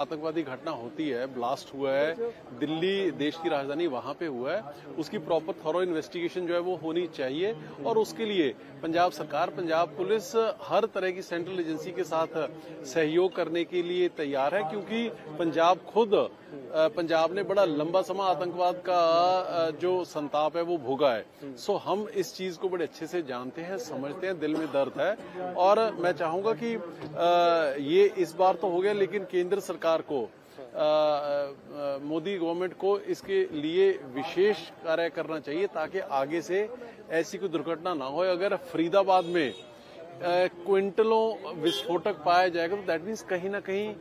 आतंकवादी घटना होती है ब्लास्ट हुआ है, दिल्ली देश की राजधानी वहाँ पे हुआ है, उसकी प्रॉपर थॉरो इन्वेस्टिगेशन जो है वो होनी चाहिए और उसके लिए पंजाब सरकार, पंजाब पुलिस हर तरह की सेंट्रल एजेंसी के साथ सहयोग करने के लिए तैयार है, क्योंकि पंजाब खुद पंजाब ने बड़ा लंबा समय आतंकवाद का जो संताप है वो भोगा है। सो हम इस चीज़ को बड़े अच्छे से जानते हैं, समझते हैं, दिल में दर्द है। और मैं चाहूँगा कि ये इस बार तो हो गया, लेकिन केंद्र सरकार को मोदी गवर्नमेंट को इसके लिए विशेष कार्य करना चाहिए, ताकि आगे से ऐसी कोई दुर्घटना ना हो। अगर फरीदाबाद में क्विंटलों विस्फोटक पाया जाएगा तो दैट मीन्स कहीं ना कहीं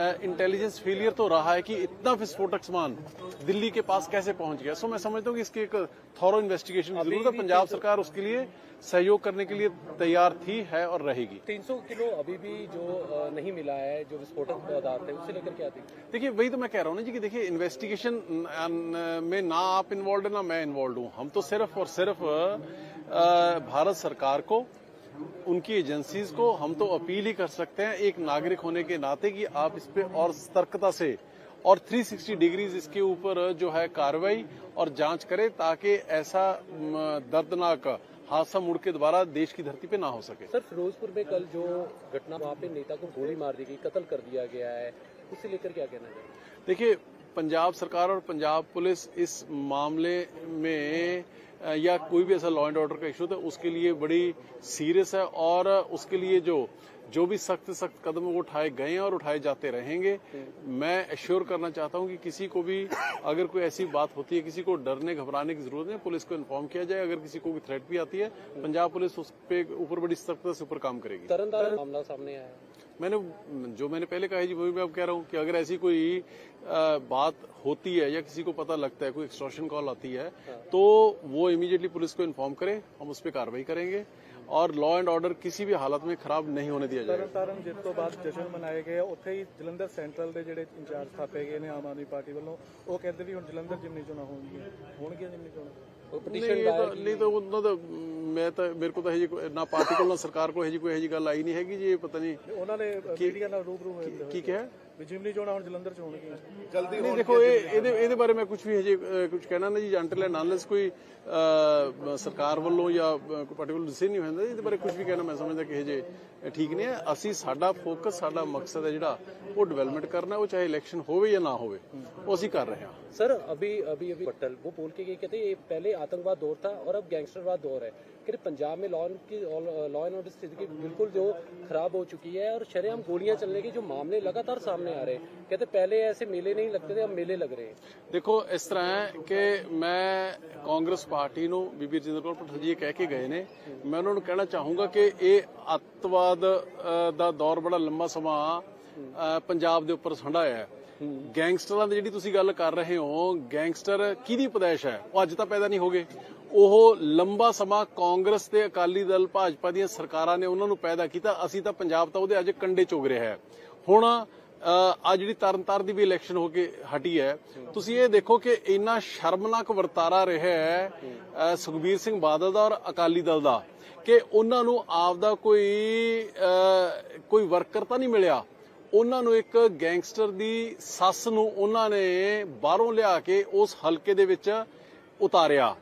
इंटेलिजेंस फेलियर तो रहा है कि इतना विस्फोटक सामान दिल्ली के पास कैसे पहुँच गया? सो मैं समझता हूँ कि इसकी एक थॉरो इन्वेस्टिगेशन की ज़रूरत है। पंजाब सरकार उसके लिए सहयोग करने के लिए तैयार थी है और रहेगी। 300 किलो अभी भी जो नहीं मिला है जो विस्फोटक पदार्थ है उसे लेकर क्या थी? देखिए वही तो मैं कह रहा हूँ ना जी कि देखिए इन्वेस्टिगेशन में ना आप इन्वॉल्व है ना मैं इन्वॉल्व हूँ। हम तो सिर्फ़ और सिर्फ़ भारत सरकार को उनकी एजेंसीज को हम तो अपील ही कर सकते हैं एक नागरिक होने के नाते कि आप इस पे और सतर्कता से और 360 डिग्रीज इसके ऊपर जो है कार्रवाई और जाँच करें ताकि ऐसा दर्दनाक हादसा मुड़ के दोबारा देश की धरती पे ना हो सके। सर फिरोजपुर में कल जो घटना वहाँ पे नेता को गोली मार दी गई कत्ल कर दिया गया है। उसे लेकर क्या कहना चाहिए देखिए पंजाब सरकार और पंजाब पुलिस इस मामले में या कोई भी ऐसा लॉ एंड ऑर्डर का इशू था उसके लिए बड़ी सीरियस है और उसके लिए जो जो भी सख्त सख्त कदम वो उठाए गए हैं और उठाए जाते रहेंगे। मैं एश्योर करना चाहता हूँ कि किसी को भी अगर कोई ऐसी बात होती है, किसी को डरने, घबराने की ज़रूरत नहीं पुलिस को इन्फॉर्म किया जाए। अगर किसी को भी थ्रेट भी आती है, पंजाब पुलिस उस पे ऊपर बड़ी सख्त से ऊपर काम करेगी। तरन मामला सामने आया। मैंने जो मैंने पहले कहा है जी वही मैं अब कह रहा हूँ कि अगर ऐसी कोई बात होती है या किसी को पता लगता है कोई एक्सट्रॉशन कॉल आती है तो वो इमीडिएटली पुलिस को इन्फॉर्म करें हम उस पर कार्रवाई करेंगे। ਔਰ ਲਾਅ ਐਂਡ ਆਰਡਰ ਕਿਸੇ ਵੀ ਹਾਲਤ ਵਿੱਚ ਖਰਾਬ ਨਹੀਂ ਹੋਣੇ ਦਿਆ ਜਾਏਗਾ ਤਰਨਤਾਰਨ ਜਿੱਤ ਤੋਂ ਬਾਅਦ ਜਸ਼ਨ ਮਨਾਏ ਗਏ ਉੱਥੇ ਹੀ ਜਲੰਧਰ ਸੈਂਟਰਲ ਦੇ ਜਿਹੜੇ ਇੰਚਾਰਜ ਥਾਪੇ ਗਏ ਨੇ ਆਮ ਆਦਮੀ ਪਾਰਟੀ ਵੱਲੋਂ। ਉਹ ਕਹਿੰਦੇ ਵੀ ਹੁਣ ਜਲੰਧਰ ਜਿਮਨੀ ਚੋਣਾਂ ਹੋਣਗੀਆਂ। ਹੋਣਗੀਆਂ ਜਿਮਨੀ ਚੋਣਾਂ? ਉਹ ਪਟੀਸ਼ਨ ਲਾਇਆ ਨਹੀਂ ਤਾਂ ਉਹਨਾਂ ਦਾ ਮੈਂ ਤਾਂ ਮੇਰੇ ਕੋਲ ਤਾਂ ਇਹ ਨਾ ਪਾਰਟੀ ਕੋਲ ਨਾ ਸਰਕਾਰ ਕੋਲ ਇਹ ਜੀ ਕੋਈ ਇਹ ਜੀ ਗੱਲ ਆਈ ਨਹੀਂ ਹੈਗੀ ਜੀ ਇਹ ਪਤਾ ਨਹੀਂ ਉਹਨਾਂ ਨੇ ਮੀਡੀਆ ਨਾਲ ਰੂਬਰੂ ਹੋਏ ਕੀ ਕਿਹਾ? ਵੀ ਜਿਮਨੀ ਚੋਣਾਂ ਹੁਣ ਜਲੰਧਰ ਚ ਹੋਣਗੀਆਂ। ਜਲਦੀ ਨਹੀਂ ਦੇਖੋ ਇਹ ਇਹਦੇ ਇਹਦੇ ਬਾਰੇ ਮੈਂ ਕੁਝ ਵੀ ਹਜੇ ਕੁਝ ਕਹਿਣਾ ਨਹੀਂ ਜੀ ਅੰਟਲ ਐਂਡ ਅਨਲੈਸ ਕੋਈ ਸਰਕਾਰ ਵੱਲੋਂ ਜਾਂ ਕੋਈ ਪਾਰਟੀ ਵੱਲੋਂ ਡਿਸੀਜਨ ਨਹੀਂ ਹੁੰਦਾ ਇਹਦੇ ਬਾਰੇ ਕੁਝ ਵੀ ਕਹਿਣਾ ਮੈਂ ਸਮਝਦਾ ਕਿ ਹਜੇ ਠੀਕ ਨਹੀਂ ਹੈ। ਅਸੀਂ ਸਾਡਾ ਫੋਕਸ ਸਾਡਾ ਮਕਸਦ ਹੈ ਜਿਹੜਾ ਉਹ ਡਿਵੈਲਪਮੈਂਟ ਕਰਨਾ ਉਹ ਚਾਹੇ ਇਲੈਕਸ਼ਨ ਹੋਵੇ ਜਾਂ ਨਾ ਹੋਵੇ ਉਹ ਅਸੀਂ ਕਰ ਰਹੇ ਹਾਂ। सर अभी अभी अभी पट्टल वो बोल के गए कहते ये पहले आतंकवाद दौर था और अब गैंगस्टरवाद दौर है कहते पंजाब में लॉ की लॉ एंड ऑर्डर स्थिति बिल्कुल जो खराब हो चुकी है और शरेआम गोलियां चलने के जो मामले लगातार सामने आ रहे हैं कहते पहले ऐसे मेले नहीं लगते थे अब मेले लग रहे हैं ਦੇਖੋ ਇਸ ਤਰ੍ਹਾਂ ਹੈ ਕਿ ਮੈਂ ਕਾਂਗਰਸ ਪਾਰਟੀ ਨੂੰ ਬੀਬੀ ਰਜਿੰਦਰ ਕੌਰ ਭੱਠਲ ਜੀ ਇਹ ਕਹਿ ਕੇ ਗਏ ਨੇ ਮੈਂ ਉਹਨਾਂ ਨੂੰ ਕਹਿਣਾ ਚਾਹੂੰਗਾ ਕਿ ਇਹ ਅੱਤਵਾਦ ਅ, ਦਾ ਦੌਰ ਬੜਾ ਲੰਮਾ ਸਮਾਂ ਅ, ਪੰਜਾਬ ਦੇ ਉੱਪਰ ਸੰਢਾਇਆ ਹੈ ਗੈਂਗਸਟਰਾਂ ਦੀ ਜਿਹੜੀ ਤੁਸੀਂ ਗੱਲ ਕਰ ਰਹੇ ਹੋ, ਗੈਂਗਸਟਰ ਕਿਹਦੀ ਪਦੈਸ਼ ਹੈ? ਉਹ ਅੱਜ ਤਾਂ ਪੈਦਾ ਨਹੀਂ ਹੋਗੇ ਉਹ ਲੰਬਾ ਸਮਾਂ ਕਾਂਗਰਸ ਤੇ ਅਕਾਲੀ ਦਲ, ਭਾਜਪਾ ਦੀਆਂ ਸਰਕਾਰਾਂ ਨੇ ਉਹਨਾਂ ਨੂੰ ਪੈਦਾ ਕੀਤਾ। ਅਸੀਂ ਤਾਂ ਪੰਜਾਬ ਤਾਂ ਉਹਦੇ ਅੱਜ ਕੰਡੇ ਚੁਗ ਰਿਹਾ ਹੈ। ਹੁਣ ਆ ਜਿਹੜੀ ਤਰਨਤਾਰਨ ਦੀ ਵੀ ਇਲੈਕਸ਼ਨ ਹੋ ਕੇ ਹਟੀ ਹੈ, ਤੁਸੀਂ ਇਹ ਦੇਖੋ ਕਿ ਇੰਨਾ ਸ਼ਰਮਨਾਕ ਵਰਤਾਰਾ ਰਿਹਾ ਹੈ ਸੁਖਬੀਰ ਸਿੰਘ ਬਾਦਲ ਦਾ ਔਰ ਅਕਾਲੀ ਦਲ ਦਾ, ਕਿ ਉਹਨਾਂ ਨੂੰ ਆਪ ਦਾ ਕੋਈ ਕੋਈ ਵਰਕਰ ਤਾਂ ਨਹੀਂ ਮਿਲਿਆ। ਉਹਨਾਂ ਨੂੰ ਇੱਕ ਗੈਂਗਸਟਰ ਦੀ ਸੱਸ ਨੂੰ ਉਹਨਾਂ ਨੇ ਬਾਹਰੋਂ ਲਿਆ ਕੇ ਉਸ ਹਲਕੇ ਦੇ ਵਿੱਚ ਉਤਾਰਿਆ।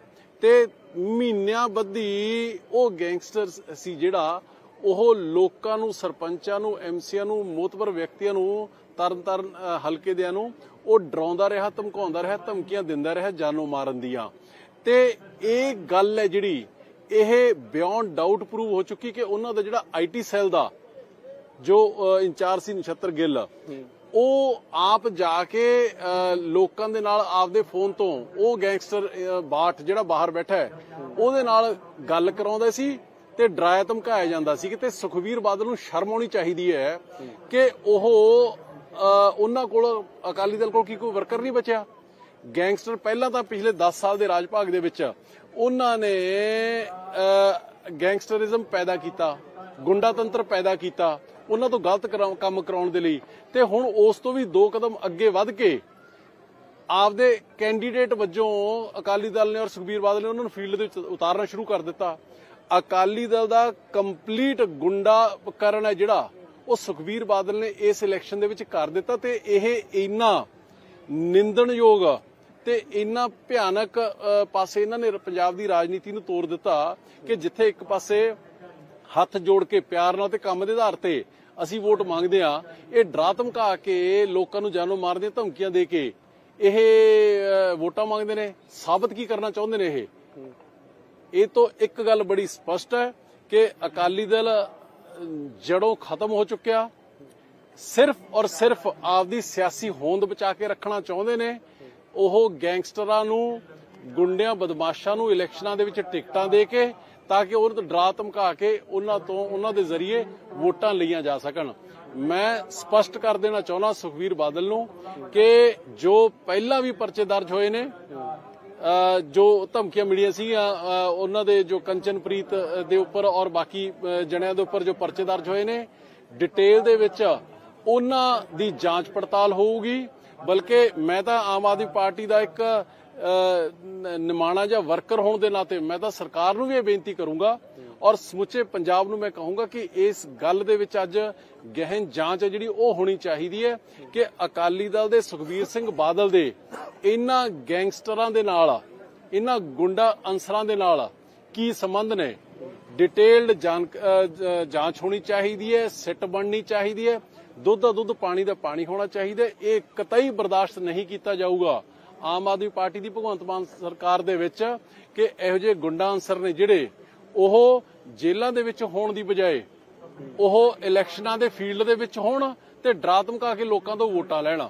ਤੇ ਮਹੀਨਿਆਂ ਬੱਧੀ ਉਹ ਗੈਂਗਸਟਰ ਸੀ ਜਿਹੜਾ ਉਹ ਲੋਕਾਂ ਨੂੰ, ਸਰਪੰਚਾਂ ਨੂੰ ਐਮਸੀਆਂ ਨੂੰ, ਮੋਤਬਰ ਵਿਅਕਤੀਆਂ ਨੂੰ ਤਰਨ ਤਰਨ ਹਲਕੇ ਦਿਆਂ ਨੂੰ ਉਹ ਡਰਾਉਂਦਾ ਰਿਹਾ, ਧਮਕਾਉਂਦਾ ਰਿਹਾ, ਧਮਕੀਆਂ ਦਿੰਦਾ ਰਿਹਾ ਜਾਨੋਂ ਮਾਰਨ ਦੀਆਂ। ਤੇ ਇਹ ਗੱਲ ਹੈ ਜਿਹੜੀ, ਇਹ ਬਿਯੋਂਡ ਡਾਊਟ ਪ੍ਰੂਵ ਹੋ ਚੁੱਕੀ ਕਿ ਉਹਨਾਂ ਦਾ ਜਿਹੜਾ ਆਈਟੀ ਸੈੱਲ ਦਾ ਜੋ ਇੰਚਾਰਜ ਸੀ ਨਛੱਤਰ ਗਿੱਲ ਉਹ ਆਪ ਜਾ ਕੇ ਲੋਕਾਂ ਦੇ ਨਾਲ ਆਪਦੇ ਫੋਨ ਤੋਂ ਉਹ ਗੈਂਗਸਟਰ ਅ, ਜਿਹੜਾ ਬਾਹਰ ਬੈਠਾ ਹੈ ਉਹਦੇ ਨਾਲ ਗੱਲ ਕਰਾਉਂਦੇ ਸੀ ਤੇ ਡਰਾਇਆ ਧਮਕਾਇਆ ਜਾਂਦਾ ਸੀ ਕਿ ਤੇ ਸੁਖਵੀਰ ਬਾਦਲ ਨੂੰ ਸ਼ਰਮ ਆਉਣੀ ਚਾਹੀਦੀ ਹੈ ਕਿ ਉਹ ਉਹਨਾਂ ਕੋਲ ਅਕਾਲੀ ਦਲ ਕੋਲ ਕੀ ਕੋਈ ਵਰਕਰ ਨਹੀਂ ਬਚਿਆ। ਗੈਂਗਸਟਰ ਪਹਿਲਾਂ ਤਾਂ ਪਿਛਲੇ 10 ਸਾਲ ਦੇ ਰਾਜ ਭਾਗ ਦੇ ਵਿੱਚ ਉਹਨਾਂ ਨੇ ਗੈਂਗਸਟਰਿਜ਼ਮ ਪੈਦਾ ਕੀਤਾ ਗੁੰਡਾ ਤੰਤਰ ਪੈਦਾ ਕੀਤਾ ਉਹਨਾਂ ਤੋਂ ਗਲਤ ਕਰਾ- ਕੰਮ ਕਰਾਉਣ ਦੇ ਲਈ। ਤੇ ਹੁਣ ਉਸ ਤੋਂ ਵੀ ਦੋ ਕਦਮ ਅੱਗੇ ਵੱਧ ਕੇ ਆਪਦੇ ਕੈਂਡੀਡੇਟ ਵਜੋਂ ਅਕਾਲੀ ਦਲ ਨੇ ਔਰ ਸੁਖਬੀਰ ਬਾਦਲ ਨੇ ਉਹਨਾਂ ਨੂੰ ਫੀਲਡ ਦੇ ਵਿੱਚ ਉਤਾਰਨਾ ਸ਼ੁਰੂ ਕਰ ਦਿੱਤਾ। ਅਕਾਲੀ ਦਲ ਦਾ ਕੰਪਲੀਟ ਗੁੰਡਾ ਕਰਨ ਹੈ ਜਿਹੜਾ, ਉਹ ਸੁਖਬੀਰ ਬਾਦਲ ਨੇ ਇਸ ਇਲੈਕਸ਼ਨ ਦੇ ਵਿੱਚ ਕਰ ਦਿੱਤਾ ਤੇ ਇਹ ਇੰਨਾ ਨਿੰਦਣਯੋਗ ਤੇ ਇੰਨਾ ਭਿਆਨਕ ਪਾਸੇ ਇਹਨਾਂ ਨੇ ਪੰਜਾਬ ਦੀ ਰਾਜਨੀਤੀ ਨੂੰ ਤੋੜ ਦਿੱਤਾ ਕਿ ਜਿੱਥੇ ਇੱਕ ਪਾਸੇ ਹੱਥ ਜੋੜ ਕੇ ਪਿਆਰ ਨਾਲ ਤੇ ਕੰਮ ਦੇ ਆਧਾਰ ਤੇ ਅਸੀਂ ਵੋਟ ਮੰਗਦੇ ਆ ਇਹ ਡਰਾ ਧਮਕਾ ਕੇ ਲੋਕਾਂ ਨੂੰ ਜਾਨੋਂ ਮਾਰ ਦੀਆਂ ਧਮਕੀਆਂ ਦੇ ਕੇ ਇਹ ਵੋਟਾਂ ਮੰਗਦੇ ਨੇ ਸਾਬਤ ਕੀ ਕਰਨਾ ਚਾਹੁੰਦੇ ਨੇ ਇਹ? ਇਹ ਤੋਂ ਇੱਕ ਗੱਲ ਬੜੀ ਸਪਸ਼ਟ ਹੈ ਕਿ ਅਕਾਲੀ ਦਲ ਅਮ, ਜੜੋਂ ਖਤਮ ਹੋ ਚੁੱਕਿਆ। ਸਿਰਫ ਔਰ ਸਿਰਫ ਆਪਦੀ ਸਿਆਸੀ ਹੋਂਦ ਬਚਾ ਕੇ ਰੱਖਣਾ ਚਾਹੁੰਦੇ ਨੇ। ਉਹ ਗੈਂਗਸਟਰਾਂ ਨੂੰ ਗੁੰਡਿਆਂ ਬਦਮਾਸ਼ਾਂ ਨੂੰ ਇਲੈਕਸ਼ਨਾਂ ਦੇ ਵਿੱਚ ਟਿਕਟਾਂ ਦੇ ਕੇ ਤਾਂ ਕਿ ਉਹਨਾਂ ਤੋਂ ਡਰਾ ਧਮਕਾ ਕੇ ਉਹਨਾਂ ਤੋਂ, ਉਹਨਾਂ ਦੇ ਜ਼ਰੀਏ ਵੋਟਾਂ ਲਈਆਂ ਜਾ ਸਕਣ। ਮੈਂ ਸਪਸ਼ਟ ਕਰ ਦੇਣਾ ਚਾਹੁੰਦਾ ਸੁਖਵੀਰ ਬਾਦਲ ਨੂੰ ਕਿ ਜੋ ਪਹਿਲਾਂ ਵੀ ਪਰਚੇ ਦਰਜ ਹੋਏ ਨੇ ਜੋ ਧਮਕੀਆਂ ਮਿਲੀਆਂ ਸੀ ਉਹਨਾਂ ਦੇ ਜੋ ਕੰਚਨਪ੍ਰੀਤ ਦੇ ਉੱਪਰ ਔਰ ਬਾਕੀ ਜਣਿਆਂ ਦੇ ਉੱਪਰ ਜੋ ਪਰਚੇ ਦਰਜ ਹੋਏ ਨੇ, ਡਿਟੇਲ ਦੇ ਵਿੱਚ ਉਹਨਾਂ ਦੀ ਜਾਂਚ ਪੜਤਾਲ ਹੋਊਗੀ। ਬਲਕਿ ਮੈਂ ਤਾਂ ਆਮ ਆਦਮੀ ਪਾਰਟੀ ਦਾ ਇੱਕ ਨਿਮਾਣਾ ਜਾਂ ਵਰਕਰ ਹੋਣ ਦੇ ਨਾਤੇ ਮੈਂ ਤਾਂ ਸਰਕਾਰ ਨੂੰ ਵੀ ਇਹ ਬੇਨਤੀ ਕਰੂੰਗਾ ਔਰ ਸਮੁੱਚੇ ਪੰਜਾਬ ਨੂੰ ਮੈਂ ਕਹੂੰਗਾ ਕਿ ਇਸ ਗੱਲ ਦੇ ਵਿੱਚ ਅੱਜ ਗਹਿਨ ਜਾਂਚ ਹੈ ਜਿਹੜੀ ਉਹ ਹੋਣੀ ਚਾਹੀਦੀ ਹੈ ਕਿ ਅਕਾਲੀ ਦਲ ਦੇ ਸੁਖਬੀਰ ਸਿੰਘ ਬਾਦਲ ਦੇ ਇਹਨਾਂ ਗੈਂਗਸਟਰਾਂ ਦੇ ਨਾਲ, ਇਹਨਾਂ ਗੁੰਡਾ ਅਨਸਰਾਂ ਦੇ ਨਾਲ ਕੀ ਸੰਬੰਧ ਨੇ? ਡਿਟੇਲਡ ਜਾਂਚ ਹੋਣੀ ਚਾਹੀਦੀ ਹੈ, ਸਿੱਟ ਬਣਨੀ ਚਾਹੀਦੀ ਹੈ ਦੁੱਧ ਦਾ ਦੁੱਧ ਪਾਣੀ ਦਾ ਪਾਣੀ ਹੋਣਾ ਚਾਹੀਦਾ ਇਹ ਕਤਈ ਬਰਦਾਸ਼ਤ ਨਹੀਂ ਕੀਤਾ ਜਾਊਗਾ। ਆਮ ਆਦਮੀ ਪਾਰਟੀ ਦੀ ਭਗਵੰਤ ਮਾਨ ਸਰਕਾਰ ਦੇ ਵਿੱਚ ਕਿ ਇਹੋ ਜਿਹੇ ਗੁੰਡਾ ਅਨਸਰ ਨੇ ਜਿਹੜੇ ਉਹ ਜੇਲ੍ਹਾਂ ਦੇ ਵਿੱਚ ਹੋਣ ਦੀ ਬਜਾਏ ਉਹ ਇਲੈਕਸ਼ਨਾਂ ਦੇ ਫੀਲਡ ਦੇ ਵਿੱਚ ਹੋਣ ਤੇ ਡਰਾ ਧਮਕਾ ਕੇ ਲੋਕਾਂ ਤੋਂ ਵੋਟਾਂ ਲੈਣ।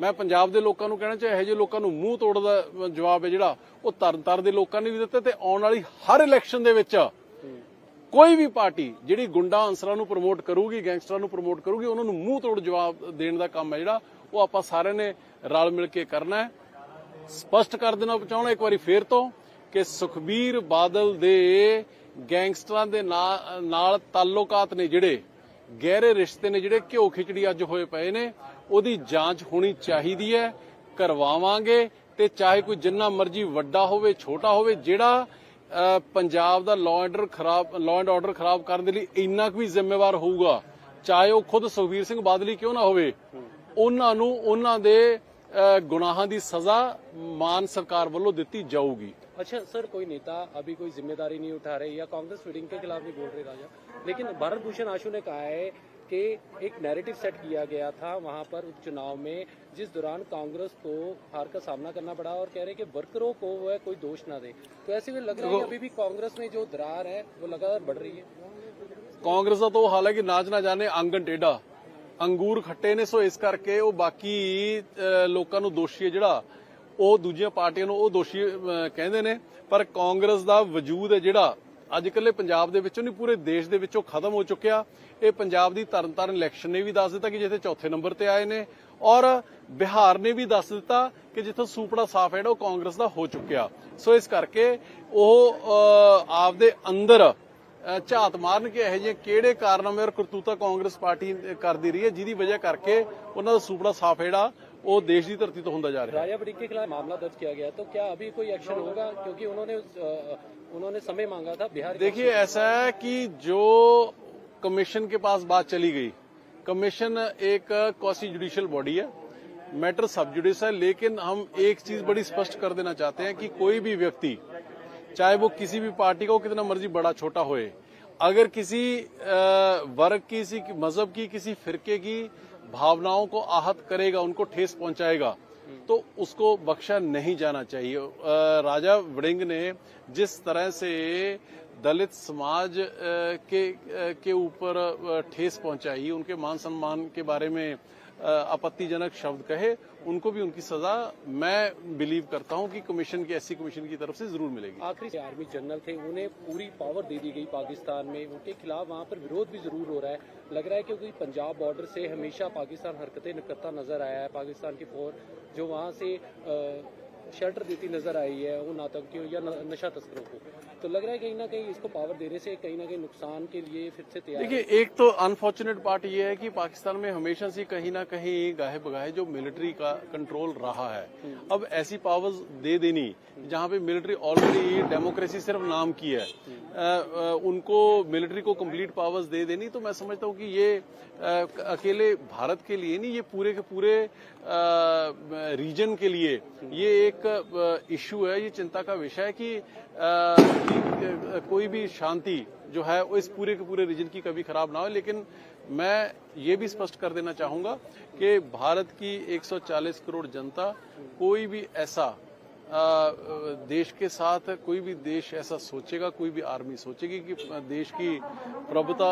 ਮੈਂ ਪੰਜਾਬ ਦੇ ਲੋਕਾਂ ਨੂੰ ਕਹਿਣਾ ਚਾਹੇ ਇਹੋ ਜਿਹੇ ਲੋਕਾਂ ਨੂੰ ਮੂੰਹ ਤੋੜ ਦਾ ਜਵਾਬ ਹੈ ਜਿਹੜਾ ਉਹ ਤਰਨਤਾਰ ਦੇ ਲੋਕਾਂ ਨੇ ਵੀ ਦਿੱਤਾ ਤੇ ਆਉਣ ਵਾਲੀ ਹਰ ਇਲੈਕਸ਼ਨ ਦੇ ਵਿੱਚ ਕੋਈ ਵੀ ਪਾਰਟੀ ਜਿਹੜੀ ਗੁੰਡਾ ਅਨਸਰਾਂ ਨੂੰ ਪ੍ਰਮੋਟ ਕਰੂਗੀ, ਗੈਂਗਸਟਰਾਂ ਨੂੰ ਪ੍ਰਮੋਟ ਕਰੂਗੀ, ਉਹਨਾਂ ਨੂੰ ਮੂੰਹ ਤੋੜ ਜਵਾਬ ਦੇਣ ਦਾ ਕੰਮ ਹੈ ਜਿਹੜਾ ਉਹ ਆਪਾਂ ਸਾਰਿਆਂ ਨੇ ਰਲ ਮਿਲ ਕੇ ਕਰਨਾ ਹੈ। ਸਪਸ਼ਟ ਕਰ ਦੇਣਾ ਚਾਹੁੰਦਾ ਇੱਕ ਵਾਰੀ ਫੇਰ ਤੋਂ ਕਿ ਸੁਖਬੀਰ ਬਾਦਲ ਦੇ ਗੈਂਗਸਟਰਾਂ ਦੇ ਨਾਲ ਤਾਲੁਕਾਤ ਨੇ ਜਿਹੜੇ, ਗਹਿਰੇ ਰਿਸ਼ਤੇ ਨੇ ਜਿਹੜੇ ਘਿਓ ਖਿਚੜੀ ਅੱਜ ਹੋਏ ਪਏ ਨੇ, ਉਹਦੀ ਜਾਂਚ ਹੋਣੀ ਚਾਹੀਦੀ ਹੈ, ਕਰਵਾਵਾਂਗੇ ਤੇ ਚਾਹੇ ਕੋਈ ਜਿੰਨਾ ਮਰਜ਼ੀ ਵੱਡਾ ਹੋਵੇ, ਛੋਟਾ ਹੋਵੇ, ਜਿਹੜਾ ਪੰਜਾਬ ਦਾ ਲਾਅ ਆਰਡਰ ਖਰਾਬ ਲਾਅ ਐਂਡ ਆਰਡਰ ਖਰਾਬ ਕਰਨ ਦੇ ਲਈ ਇੰਨਾ ਕੁ ਵੀ ਜ਼ਿੰਮੇਵਾਰ ਹੋਊਗਾ, ਚਾਹੇ ਉਹ ਖੁਦ ਸੁਖਬੀਰ ਸਿੰਘ ਬਾਦਲ ਕਿਉਂ ਨਾ ਹੋਵੇ, ਉਹਨਾਂ ਨੂੰ, ਉਹਨਾਂ ਦੇ ਗੁਨਾਹਾਂ ਦੀ ਸਜ਼ਾ ਮਾਨ ਸਰਕਾਰ ਵੱਲੋਂ ਦਿੱਤੀ ਜਾਊਗੀ अच्छा सर कोई नेता अभी कोई जिम्मेदारी नहीं उठा रहे या कांग्रेस फीडिंग के खिलाफ नहीं बोल रहे राजा लेकिन भारत भूषण आशु ने कहा है कि एक नैरेटिव सेट किया गया था वहां पर उपचुनाव में जिस दौरान कांग्रेस को हार का सामना करना पड़ा और कह रहे हैं कि वर्करों को वह कोई दोष ना दे तो ऐसे में लग रहा है कि अभी भी कांग्रेस में जो दरार है वो लगातार बढ़ रही है ਕਾਂਗਰਸ ਦਾ ਤਾਂ ਉਹ ਹਾਲ ਹੈ ਕਿ ਨਾਚ ਨਾ ਜਾਣੇ ਆਂਗਨ ਟੇਢਾ ਅੰਗੂਰ ਖੱਟੇ ਨੇ ਸੋ ਇਸ ਕਰਕੇ ਉਹ ਬਾਕੀ ਲੋਕਾਂ ਨੂੰ ਦੋਸ਼ੀ ਹੈ ਜਿਹੜਾ ਉਹ ਦੂਜੀਆਂ ਪਾਰਟੀਆਂ ਨੂੰ ਉਹ ਦੋਸ਼ੀ ਕਹਿੰਦੇ ਨੇ। ਪਰ ਕਾਂਗਰਸ ਦਾ ਵਜੂਦ ਹੈ ਜਿਹੜਾ ਅੱਜ ਕੱਲੇ ਪੰਜਾਬ ਦੇ ਵਿੱਚੋਂ ਨਹੀਂ ਪੂਰੇ ਦੇਸ਼ ਦੇ ਵਿੱਚੋਂ ਖਤਮ ਹੋ ਚੁੱਕਿਆ। ਇਹ ਪੰਜਾਬ ਦੀ ਤਰਨਤਾਰਨ ਇਲੈਕਸ਼ਨ ਨੇ ਵੀ ਦੱਸ ਦਿੱਤਾ ਕਿ ਜਿੱਥੇ ਚੌਥੇ ਨੰਬਰ ਤੇ ਆਏ ਨੇ। ਔਰ ਬਿਹਾਰ ਨੇ ਵੀ ਦੱਸ ਦਿੱਤਾ ਕਿ ਜਿੱਥੋਂ ਸੂਪੜਾ ਸਾਫ਼ ਹੈ ਉਹ ਕਾਂਗਰਸ ਦਾ ਹੋ ਚੁੱਕਿਆ। ਸੋ ਇਸ ਕਰਕੇ ਉਹ ਅਹ, ਆਪਦੇ ਅੰਦਰ ਝਾਤ ਮਾਰਨ ਕਿ ਇਹੋ ਜਿਹੇ ਕਿਹੜੇ ਕਾਰਨਾਮੇ ਔਰ ਕਰਤੂਤਾ ਕਾਂਗਰਸ ਪਾਰਟੀ ਕਰਦੀ ਰਹੀ ਹੈ ਜਿਹਦੀ ਵਜ੍ਹਾ ਕਰਕੇ ਉਹਨਾਂ ਦਾ ਸੂਪੜਾ ਸਾਫ ਜਿਹੜਾ ਉਹ ਦੇਸ਼ ਦੀ ਧਰਤੀ ਤੋਂ ਹੁੰਦਾ ਜਾ ਰਿਹਾ ਹੈ राजा वड़िंग के खिलाफ मामला दर्ज किया गया तो क्या अभी कोई एक्शन होगा क्योंकि उन्होंने अ, उन्होंने समय मांगा था बिहार के देखिए ऐसा है कि जो कमीशन के पास बात चली गई कमीशन एक कौसी जुडिशियल बॉडी है मैटर सब जुडिस है लेकिन हम एक चीज बड़ी स्पष्ट कर देना चाहते हैं कि कोई भी व्यक्ति चाहे वो किसी भी पार्टी का हो, कितना मर्ज़ी बड़ा छोटा होए। अगर किसी वर्ग की, किसी मज़हब की, किसी फिरके की भावनाओं को आहत करेगा, उनको ठेस पहुंचाएगा तो उसको बख्शा नहीं जाना चाहिए। राजा वड़िंग ने जिस तरह से दलित समाज के के ऊपर ठेस पहुंचाई, उनके मान सम्मान के बारे में आपत्तिजनक शब्द कहे, उनको भी उनकी सजा मैं बिलीव करता हूँ कि कमीशन की ऐसी कमीशन की तरफ़ से ज़रूर मिलेगी। आखिरी आर्मी जनरल थे, उन्हें पूरी पावर दे दी गई पाकिस्तान में। उनके खिलाफ वहाँ पर विरोध भी ज़रूर हो रहा है। लग रहा है क्योंकि पंजाब बॉर्डर से हमेशा पाकिस्तान हरकतें करता नज़र आया है। पाकिस्तान की फौज जो वहाँ से शेल्टर देती नज़र आई है, उन आतंकियों या नशा तस्करों को। तो लग रहा है कहीं ना कहीं इसको पावर देने से कहीं ना कहीं नुकसान के लिए फिर से तैयार देखिए एक तो अनफॉर्चुनेट पार्ट ये है कि पाकिस्तान में हमेशा से कहीं ना कहीं गाहे बगाहे जो मिलिट्री का कंट्रोल रहा है। अब ऐसी पावर्स दे देनी जहाँ पे मिलिट्री ऑलरेडी डेमोक्रेसी सिर्फ़ नाम की है अ, अ, उनको मिलिट्री को कंप्लीट पावर्स दे देनी तो मैं समझता हूँ कि ये अ, अकेले भारत के लिए नहीं ये पूरे के पूरे रीजन के लिए ये एक इश्यू है ये चिंता का विषय है कि, कि कोई भी शांति जो है वो इस पूरे के पूरे रीजन की कभी खराब ना हो लेकिन मैं ये भी स्पष्ट कर देना चाहूँगा कि भारत की 140 करोड़ जनता कोई भी ऐसा देश के साथ कोई भी देश ऐसा सोचेगा, कोई भी आर्मी सोचेगी कि देश की प्रभुता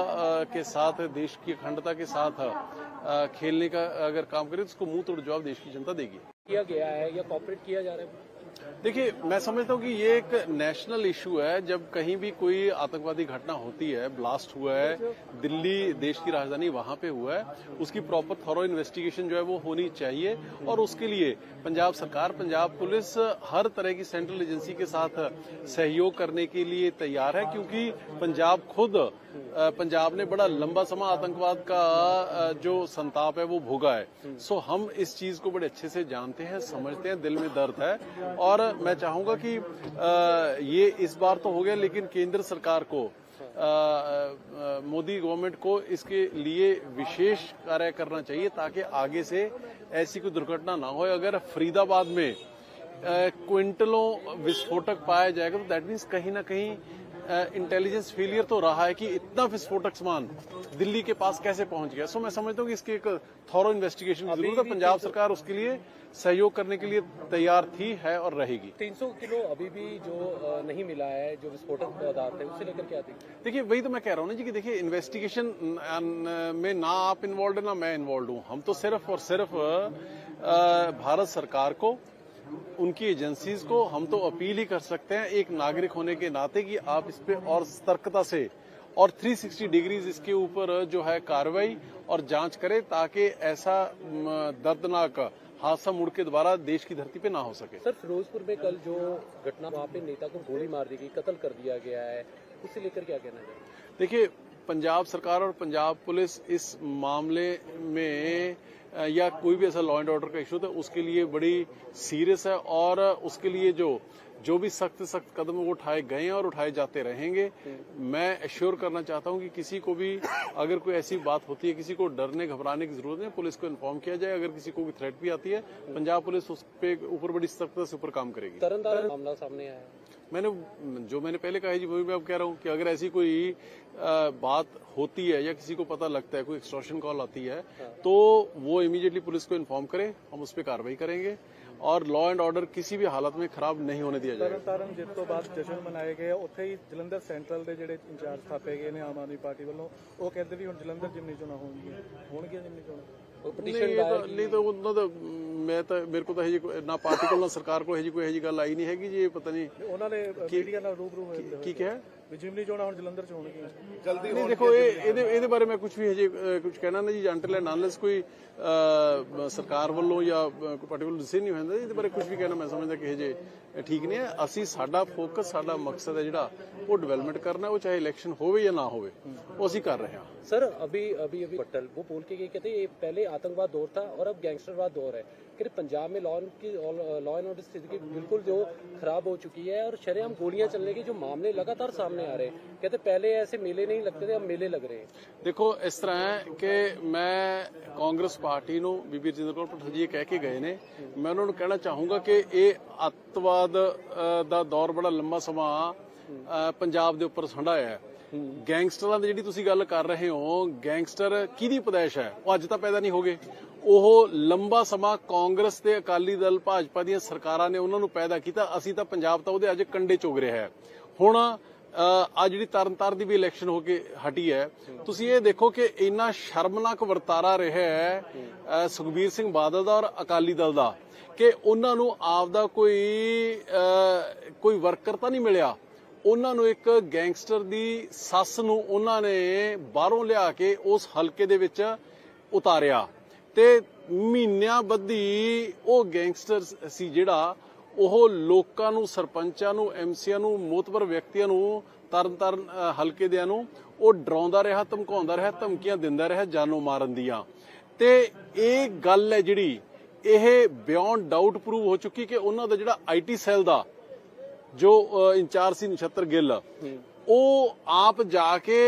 के साथ, देश की अखंडता के साथ खेलने का अगर काम करे तो उसको मुँह तोड़ जवाब देश की जनता देगी। किया गया है या कॉपरेट किया जा रहा है? देखिए, मैं समझता हूँ कि ये एक नेशनल इशू है। जब कहीं भी कोई आतंकवादी घटना होती है ब्लास्ट हुआ है, दिल्ली देश की राजधानी वहाँ पे हुआ है, उसकी प्रॉपर थॉरो इन्वेस्टिगेशन जो है वो होनी चाहिए। और उसके लिए पंजाब सरकार, पंजाब पुलिस हर तरह की सेंट्रल एजेंसी के साथ सहयोग करने के लिए तैयार है, क्योंकि पंजाब खुद पंजाब ने बड़ा लंबा समय आतंकवाद का जो संताप है वो भोगा है। सो हम इस चीज़ को बड़े अच्छे से जानते हैं, समझते हैं, दिल में दर्द है। और मैं चाहूँगा कि ये इस बार तो हो गया, लेकिन केंद्र सरकार को मोदी गवर्नमेंट को इसके लिए विशेष कार्य करना चाहिए ताकि आगे से ऐसी कोई दुर्घटना ना हो। अगर फरीदाबाद में क्विंटलों विस्फोटक पाया जाएगा तो दैट मीन्स कहीं ना कहीं इंटेलिजेंस फेलियर तो रहा है कि इतना विस्फोटक सामान दिल्ली के पास कैसे पहुँच गया? सो मैं समझता हूँ कि इसकी एक थॉरो इन्वेस्टिगेशन की ज़रूरत है। पंजाब सरकार उसके लिए सहयोग करने के लिए तैयार थी है और रहेगी। 300 किलो अभी भी जो नहीं मिला है जो विस्फोटक पदार्थ है उसे लेकर क्या देखिए देखिए वही तो मैं कह रहा हूँ ना जी कि देखिए इन्वेस्टिगेशन में ना आप इन्वॉल्व है ना मैं इन्वॉल्व हूँ। हम तो सिर्फ़ और सिर्फ़ भारत सरकार को उनकी एजेंसीज को हम तो अपील ही कर सकते हैं एक नागरिक होने के नाते कि आप इस पे और सतर्कता से और 360 डिग्रीज इसके ऊपर जो है कार्रवाई और जाँच करें ताकि ऐसा दर्दनाक हादसा मुड़ के दोबारा देश की धरती पे ना हो सके। सर फिरोजपुर में कल जो घटना वहाँ पे नेता को गोली मार दी गई कत्ल कर दिया गया है उसे लेकर क्या कहना है देखिए पंजाब सरकार और पंजाब पुलिस इस मामले में या कोई भी ऐसा लॉ एंड ऑर्डर का इशू था उसके लिए बड़ी सीरियस है और उसके लिए जो जो भी सख्त सख्त कदम वो उठाए गए हैं और उठाए जाते रहेंगे, मैं एश्योर करना चाहता हूँ कि किसी को भी अगर कोई ऐसी बात होती है, किसी को डरने, घबराने की ज़रूरत नहीं पुलिस को इन्फॉर्म किया जाए, अगर किसी को भी थ्रेट भी आती है, पंजाब पुलिस उस पर ऊपर बड़ी सख्त से ऊपर काम करेगी। तरन मामला सामने आया। मैंने जो मैंने पहले कहा है जी वही मैं अब कह रहा हूँ कि अगर ऐसी कोई अ, बात होती है या किसी को पता लगता है कोई एक्सटॉर्शन कॉल आती है तो वो इमीडिएटली पुलिस को इन्फॉर्म करें हम उस पर कार्रवाई करेंगे और लॉ एंड ऑर्डर किसी भी हालत में खराब नहीं होने दिया जाएगा ਤਰਨਤਾਰਨ ਜਿੱਤ ਤੋਂ ਬਾਅਦ ਜਸ਼ਨ ਮਨਾਏ ਗਏ ਉੱਥੇ ਹੀ ਜਲੰਧਰ ਸੈਂਟਰਲ ਦੇ ਜਿਹੜੇ ਇੰਚਾਰਜ ਥਾਪੇ ਗਏ ਨੇ ਆਮ ਆਦਮੀ ਪਾਰਟੀ ਵੱਲੋਂ ਉਹ ਕਹਿੰਦੇ ਵੀ ਹੁਣ ਜਲੰਧਰ ਜਿਮਨੀ ਚੋਣਾਂ ਹੋਣਗੀਆਂ ਹੋਣਗੀਆਂ ਜਿਮਨੀ ਚੋਣਾਂ ਪਟੀਸ਼ਨ ਡਾਇਰ ਨਹੀਂ ਤਾਂ ਉਹਨਾਂ ਦਾ ਮੈਂ ਤਾਂ ਮੇਰੇ ਕੋਲ ਤਾਂ ਇਹ ਨਾ ਪਾਰਟੀ ਕੋਲ ਨਾ ਸਰਕਾਰ ਕੋਲ ਇਹ ਕੋਈ ਇਹੋ ਜਿਹੀ ਗੱਲ ਆਈ ਨਹੀਂ ਹੈਗੀ ਜੀ ਪਤਾ ਨਹੀਂ ਉਹਨਾਂ ਨੇ ਮੀਡੀਆ ਨਾਲ ਰੂਬਰੂ ਹੋਏ ਕੀ ਕਿਹਾ? ਵੀ ਜਿਮਨੀ ਚੋਣਾਂ ਹੁਣ ਜਲੰਧਰ ਚ ਹੋਣਗੀਆਂ ਜਲਦੀ ਨਹੀਂ ਦੇਖੋ ਇਹ ਇਹਦੇ ਇਹਦੇ ਬਾਰੇ ਮੈਂ ਕੁਝ ਵੀ ਹਜੇ ਅ, ਕੁਝ ਕਹਿਣਾ ਨਹੀਂ ਜੀ ਅੰਟਲ ਐਂਡ ਅਨਲੈਸ ਕੋਈ ਅ, ਸਰਕਾਰ ਵੱਲੋਂ ਜਾਂ ਅ, ਕੋਈ ਪਾਰਟੀ ਵੱਲੋਂ ਡਿਸੀਜਨ ਨਹੀਂ ਹੁੰਦਾ ਇਹਦੇ ਬਾਰੇ ਕੁਝ ਵੀ ਕਹਿਣਾ ਮੈਂ ਸਮਝਦਾ ਕਿ ਹਜੇ ਠੀਕ ਨਹੀਂ ਹੈ ਅਸੀਂ ਸਾਡਾ ਫੋਕਸ ਸਾਡਾ ਮਕਸਦ ਹੈ ਜਿਹੜਾ ਉਹ ਡਿਵੈਲਪਮੈਂਟ ਕਰਨਾ ਉਹ ਚਾਹੇ ਇਲੈਕਸ਼ਨ ਹੋਵੇ ਜਾਂ ਨਾ ਹੋਵੇ ਉਹ ਅਸੀਂ ਕਰ ਰਹੇ ਹਾਂ सर अभी अभी अभी पट्टल वो बोल के गए कहते ये पहले आतंकवाद दौर था और अब गैंगस्टरवाद दौर है कहते पंजाब में लॉ की लॉ एंड ऑर्डर स्थिति की बिल्कुल जो खराब हो चुकी है और शरेआम गोलियां चलने के जो मामले लगातार सामने आ रहे हैं कहते पहले ऐसे मेले नहीं लगते थे अब मेले लग रहे हैं ਦੇਖੋ ਇਸ ਤਰ੍ਹਾਂ ਹੈ ਕਿ ਮੈਂ ਕਾਂਗਰਸ ਪਾਰਟੀ ਨੂੰ ਬੀਬੀ ਰਜਿੰਦਰ ਕੌਰ ਭੱਠਲ ਜੀ ਇਹ ਕਹਿ ਕੇ ਗਏ ਨੇ ਮੈਂ ਉਹਨਾਂ ਨੂੰ ਕਹਿਣਾ ਚਾਹੂੰਗਾ ਕਿ ਇਹ ਅੱਤਵਾਦ ਅ, ਦਾ ਦੌਰ ਬੜਾ ਲੰਮਾ ਸਮਾਂ ਅ, ਪੰਜਾਬ ਦੇ ਉੱਪਰ ਸੰਢਾਇਆ ਹੈ ਗੈਂਗਸਟਰਾਂ ਦੀ ਜਿਹੜੀ ਤੁਸੀਂ ਗੱਲ ਕਰ ਰਹੇ ਹੋ, ਗੈਂਗਸਟਰ ਕਿਹਦੀ ਪਦੈਸ਼ ਹੈ? ਉਹ ਅੱਜ ਤਾਂ ਪੈਦਾ ਨਹੀਂ ਹੋਗੇ ਉਹ ਲੰਬਾ ਸਮਾਂ ਕਾਂਗਰਸ ਤੇ ਅਕਾਲੀ ਦਲ, ਭਾਜਪਾ ਦੀਆਂ ਸਰਕਾਰਾਂ ਨੇ ਉਹਨਾਂ ਨੂੰ ਪੈਦਾ ਕੀਤਾ। ਅਸੀਂ ਤਾਂ ਪੰਜਾਬ ਤਾਂ ਉਹਦੇ ਅੱਜ ਕੰਡੇ ਚੁਗ ਰਿਹਾ ਹੈ। ਹੁਣ ਆ ਜਿਹੜੀ ਤਰਨਤਾਰਨ ਦੀ ਵੀ ਇਲੈਕਸ਼ਨ ਹੋ ਕੇ ਹਟੀ ਹੈ, ਤੁਸੀਂ ਇਹ ਦੇਖੋ ਕਿ ਇੰਨਾ ਸ਼ਰਮਨਾਕ ਵਰਤਾਰਾ ਰਿਹਾ ਹੈ ਸੁਖਬੀਰ ਸਿੰਘ ਬਾਦਲ ਦਾ ਔਰ ਅਕਾਲੀ ਦਲ ਦਾ, ਕਿ ਉਹਨਾਂ ਨੂੰ ਆਪ ਦਾ ਕੋਈ ਕੋਈ ਵਰਕਰ ਤਾਂ ਨਹੀਂ ਮਿਲਿਆ। ਉਹਨਾਂ ਨੂੰ ਇੱਕ ਗੈਂਗਸਟਰ ਦੀ ਸੱਸ ਨੂੰ ਉਹਨਾਂ ਨੇ ਬਾਹਰੋਂ ਲਿਆ ਕੇ ਉਸ ਹਲਕੇ ਦੇ ਵਿੱਚ ਉਤਾਰਿਆ। ਤੇ ਮਹੀਨਿਆਂ ਬੱਧੀ ਉਹ ਗੈਂਗਸਟਰ ਸੀ ਜਿਹੜਾ ਉਹ ਲੋਕਾਂ ਨੂੰ, ਸਰਪੰਚਾਂ ਨੂੰ ਐਮਸੀਆਂ ਨੂੰ, ਮੋਤਬਰ ਵਿਅਕਤੀਆਂ ਨੂੰ ਤਰਨ ਤਰਨ ਹਲਕੇ ਦਿਆਂ ਨੂੰ ਉਹ ਡਰਾਉਂਦਾ ਰਿਹਾ, ਧਮਕਾਉਂਦਾ ਰਿਹਾ, ਧਮਕੀਆਂ ਦਿੰਦਾ ਰਿਹਾ ਜਾਨੋਂ ਮਾਰਨ ਦੀਆਂ। ਤੇ ਇਹ ਗੱਲ ਹੈ ਜਿਹੜੀ, ਇਹ ਬਿਯੋਂਡ ਡਾਊਟ ਪ੍ਰੂਵ ਹੋ ਚੁੱਕੀ ਕਿ ਉਹਨਾਂ ਦਾ ਜਿਹੜਾ ਆਈਟੀ ਸੈੱਲ ਦਾ ਜੋ ਇੰਚਾਰਜ ਸੀ ਨਛੱਤਰ ਗਿੱਲ ਉਹ ਆਪ ਜਾ ਕੇ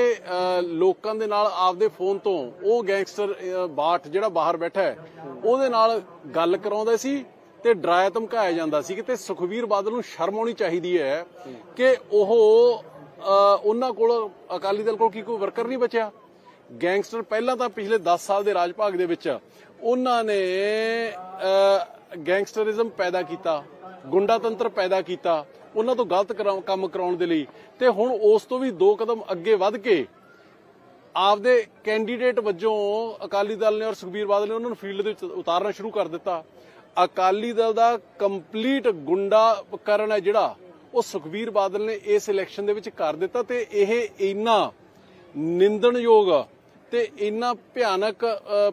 ਲੋਕਾਂ ਦੇ ਨਾਲ ਆਪਦੇ ਫੋਨ ਤੋਂ ਉਹ ਗੈਂਗਸਟਰ ਅ, ਜਿਹੜਾ ਬਾਹਰ ਬੈਠਾ ਹੈ ਉਹਦੇ ਨਾਲ ਗੱਲ ਕਰਾਉਂਦਾ ਸੀ ਤੇ ਡਰਾਇਆ ਧਮਕਾਇਆ ਜਾਂਦਾ ਸੀ ਕਿ ਸੁਖਵੀਰ ਬਾਦਲ ਨੂੰ ਸ਼ਰਮ ਆਉਣੀ ਚਾਹੀਦੀ ਹੈ ਕਿ ਉਹ ਉਹਨਾਂ ਕੋਲ ਅਕਾਲੀ ਦਲ ਕੋਲ ਕੀ ਕੋਈ ਵਰਕਰ ਨਹੀਂ ਬਚਿਆ। ਗੈਂਗਸਟਰ ਪਹਿਲਾਂ ਤਾਂ ਪਿਛਲੇ 10 ਸਾਲ ਦੇ ਰਾਜ ਭਾਗ ਦੇ ਵਿੱਚ ਉਹਨਾਂ ਨੇ ਗੈਂਗਸਟਰਿਜ਼ਮ ਪੈਦਾ ਕੀਤਾ ਗੁੰਡਾ ਤੰਤਰ ਪੈਦਾ ਕੀਤਾ ਉਹਨਾਂ ਤੋਂ ਗਲਤ ਕਰਾ- ਕੰਮ ਕਰਾਉਣ ਦੇ ਲਈ। ਤੇ ਹੁਣ ਉਸ ਤੋਂ ਵੀ ਦੋ ਕਦਮ ਅੱਗੇ ਵੱਧ ਕੇ ਆਪਦੇ ਕੈਂਡੀਡੇਟ ਵਜੋਂ ਅਕਾਲੀ ਦਲ ਨੇ ਔਰ ਸੁਖਬੀਰ ਬਾਦਲ ਨੇ ਉਹਨਾਂ ਨੂੰ ਫੀਲਡ ਦੇ ਵਿੱਚ ਉਤਾਰਨਾ ਸ਼ੁਰੂ ਕਰ ਦਿੱਤਾ। ਅਕਾਲੀ ਦਲ ਦਾ ਕੰਪਲੀਟ ਗੁੰਡਾ ਕਰਨ ਹੈ ਜਿਹੜਾ, ਉਹ ਸੁਖਬੀਰ ਬਾਦਲ ਨੇ ਇਸ ਇਲੈਕਸ਼ਨ ਦੇ ਵਿੱਚ ਕਰ ਦਿੱਤਾ ਤੇ ਇਹ ਇੰਨਾ ਨਿੰਦਣਯੋਗ ਤੇ ਇੰਨਾ ਭਿਆਨਕ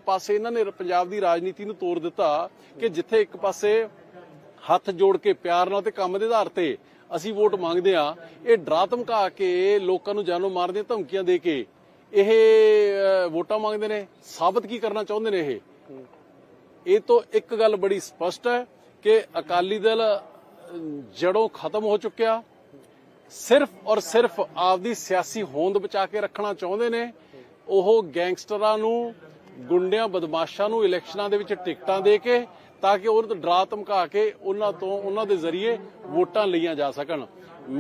ਪਾਸੇ ਇਹਨਾਂ ਨੇ ਪੰਜਾਬ ਦੀ ਰਾਜਨੀਤੀ ਨੂੰ ਤੋੜ ਦਿੱਤਾ ਕਿ ਜਿੱਥੇ ਇੱਕ ਪਾਸੇ ਹੱਥ ਜੋੜ ਕੇ ਪਿਆਰ ਨਾਲ ਤੇ ਕੰਮ ਦੇ ਆਧਾਰ ਤੇ ਅਸੀਂ ਵੋਟ ਮੰਗਦੇ ਆ ਇਹ ਡਰਾ ਧਮਕਾ ਕੇ ਲੋਕਾਂ ਨੂੰ ਜਾਨੋਂ ਮਾਰਨ ਦੀਆਂ ਧਮਕੀਆਂ ਦੇ ਕੇ ਇਹ ਵੋਟਾਂ ਮੰਗਦੇ ਨੇ ਸਾਬਤ ਕੀ ਕਰਨਾ ਚਾਹੁੰਦੇ ਨੇ ਇਹ? ਇਹ ਤੋਂ ਇੱਕ ਗੱਲ ਬੜੀ ਸਪਸ਼ਟ ਹੈ ਕਿ ਅਕਾਲੀ ਦਲ ਅਮ, ਜੜੋਂ ਖਤਮ ਹੋ ਚੁੱਕਿਆ। ਸਿਰਫ ਔਰ ਸਿਰਫ ਆਪਦੀ ਸਿਆਸੀ ਹੋਂਦ ਬਚਾ ਕੇ ਰੱਖਣਾ ਚਾਹੁੰਦੇ ਨੇ। ਉਹ ਗੈਂਗਸਟਰਾਂ ਨੂੰ ਗੁੰਡਿਆਂ ਬਦਮਾਸ਼ਾਂ ਨੂੰ ਇਲੈਕਸ਼ਨਾਂ ਦੇ ਵਿੱਚ ਟਿਕਟਾਂ ਦੇ ਕੇ ਤਾਂ ਕਿ ਉਹਨਾਂ ਤੋਂ ਡਰਾ ਧਮਕਾ ਕੇ ਉਹਨਾਂ ਤੋਂ ਉਹਨਾਂ ਦੇ ਜ਼ਰੀਏ ਵੋਟਾਂ ਲਈਆਂ ਜਾ ਸਕਣ।